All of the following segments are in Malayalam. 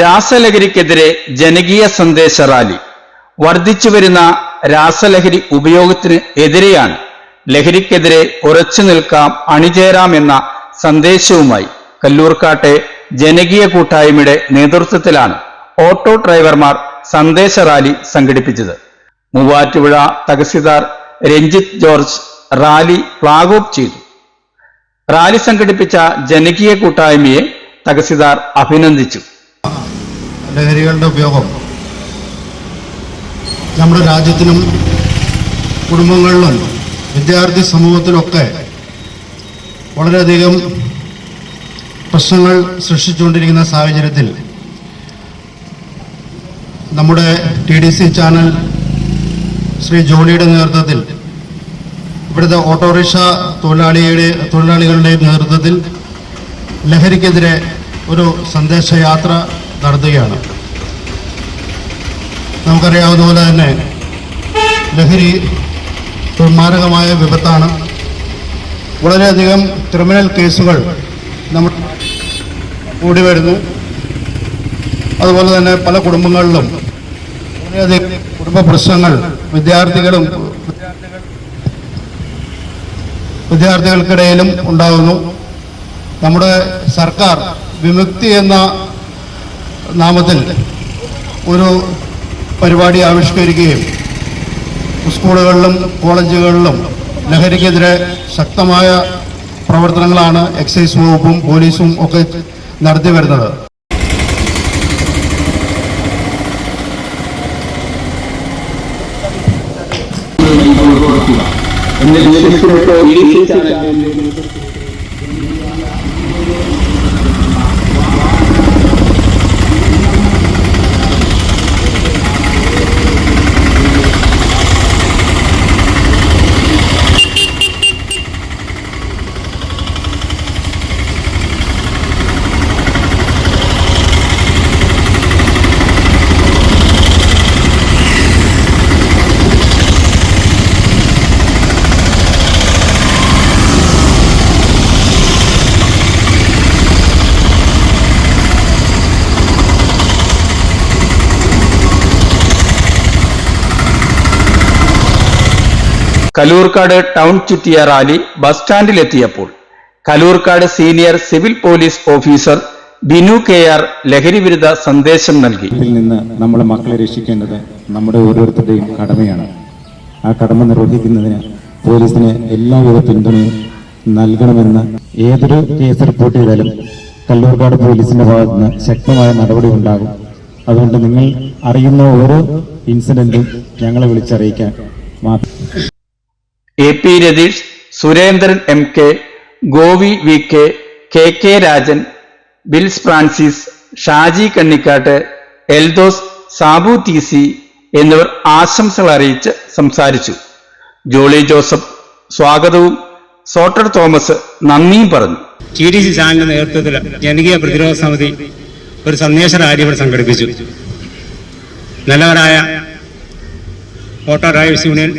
രാസലഹരിക്കെതിരെ ജനകീയ സന്ദേശ റാലി. വർദ്ധിച്ചുവരുന്ന രാസലഹരി ഉപയോഗത്തിന് എതിരെയാണ്. ലഹരിക്കെതിരെ ഉറച്ചു നിൽക്കാം അണിചേരാം എന്ന സന്ദേശവുമായി കല്ലൂർക്കാട്ടെ ജനകീയ കൂട്ടായ്മയുടെ നേതൃത്വത്തിലാണ് ഓട്ടോ ഡ്രൈവർമാർ സന്ദേശ റാലി സംഘടിപ്പിച്ചത്. Muvattupuzha tahsildar Ranjith George rally flag off ചെയ്തു. റാലി സംഘടിപ്പിച്ച ജനകീയ കൂട്ടായ്മയെ തഹസിൽദാർ അഭിനന്ദിച്ചു. ലഹരികളുടെ ഉപയോഗം. നമ്മുടെ രാജ്യത്തിനും കുടുംബങ്ങളിലും വിദ്യാർത്ഥി സമൂഹത്തിലൊക്കെ വളരെയധികം പ്രശ്നങ്ങൾ സൃഷ്ടിച്ചുകൊണ്ടിരിക്കുന്ന സാഹചര്യത്തിൽ നമ്മുടെ T D C channel Shri ജോണിയുടെ നേതൃത്വത്തിൽ ഇവിടുത്തെ ഓട്ടോറിക്ഷ തൊഴിലാളിയുടെ തൊഴിലാളികളുടെ നേതൃത്വത്തിൽ ലഹരിക്കെതിരെ ഒരു സന്ദേശയാത്ര നടത്തുകയാണ്. നമുക്കറിയാവുന്നതുപോലെ തന്നെ ലഹരി മാരകമായ വിപത്താണ്. വളരെയധികം ക്രിമിനൽ കേസുകൾ നമ്മൾ കൂടി വരുന്നു. അതുപോലെ തന്നെ പല കുടുംബങ്ങളിലും വളരെയധികം കുടുംബ പ്രശ്നങ്ങൾ വിദ്യാർത്ഥികളും വിദ്യാർത്ഥികൾക്കിടയിലും ഉണ്ടാകുന്നു. നമ്മുടെ സർക്കാർ വിമുക്തി എന്ന നാമത്തിൽ ഒരു പരിപാടി ആവിഷ്കരിക്കുകയും സ്കൂളുകളിലും കോളേജുകളിലും ലഹരിക്കെതിരെ ശക്തമായ പ്രവർത്തനങ്ങളാണ് എക്സൈസ് വകുപ്പും പോലീസും ഒക്കെ നടത്തി വരുന്നത്. കലൂർക്കാട് ടൗൺ ചുറ്റിയ rally bus സ്റ്റാൻഡിലെത്തിയപ്പോൾ Kalurkad senior civil police officer Binu K R ലഹരി വിരുദ്ധ സന്ദേശം നൽകി. നിന്ന് നമ്മുടെ മക്കളെ രക്ഷിക്കേണ്ടത് നമ്മുടെ ഓരോരുത്തരുടെയും കടമയാണ്. ആ കടമ നിർവഹിക്കുന്നതിന് പോലീസിന് എല്ലാവിധ പിന്തുണയും നൽകണമെന്ന് ഏതൊരു കേസ് റിപ്പോർട്ട് ചെയ്താലും കല്ലൂർക്കാട് പോലീസിന്റെ ഭാഗത്ത് നിന്ന് ശക്തമായ നടപടി ഉണ്ടാകും. അതുകൊണ്ട് നിങ്ങൾ അറിയുന്ന ഓരോ ഇൻസിഡന്റും ഞങ്ങളെ വിളിച്ചറിയിക്കാൻ A P Ratheesh Surendran M K Govi V K K K Rajan Bils Francis Shaji Kannikkattu Eldos Sabu T C എന്നിവർ ആശംസകൾ അറിയിച്ച് സംസാരിച്ചു. ജോളി ജോസഫ് സ്വാഗതവും. സോട്ടർ തോമസ് നന്ദിയും പറഞ്ഞു. ടി ഡി സി ചാനലിന്റെ നേതൃത്വത്തിൽ ജനകീയ പ്രതിരോധ സമിതി ഒരു സന്ദേശ റാലി ഇവിടെ സംഘടിപ്പിച്ചു. നല്ലവരായ ഓട്ടോ ഡ്രൈവേഴ്സ് യൂണിയൻ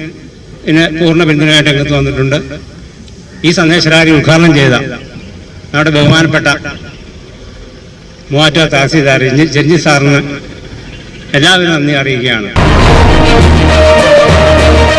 ഇതിന് പൂർണ പിന്തുണയായിട്ട് രംഗത്ത് വന്നിട്ടുണ്ട്. ഈ സന്ദേശരാജി ഉദ്ഘാടനം ചെയ്ത നമ്മുടെ ബഹുമാനപ്പെട്ട മൂവാറ്റ താസിദാർ ജഡ്ജി സാറിന് എല്ലാവരും നന്ദി അറിയിക്കുകയാണ്.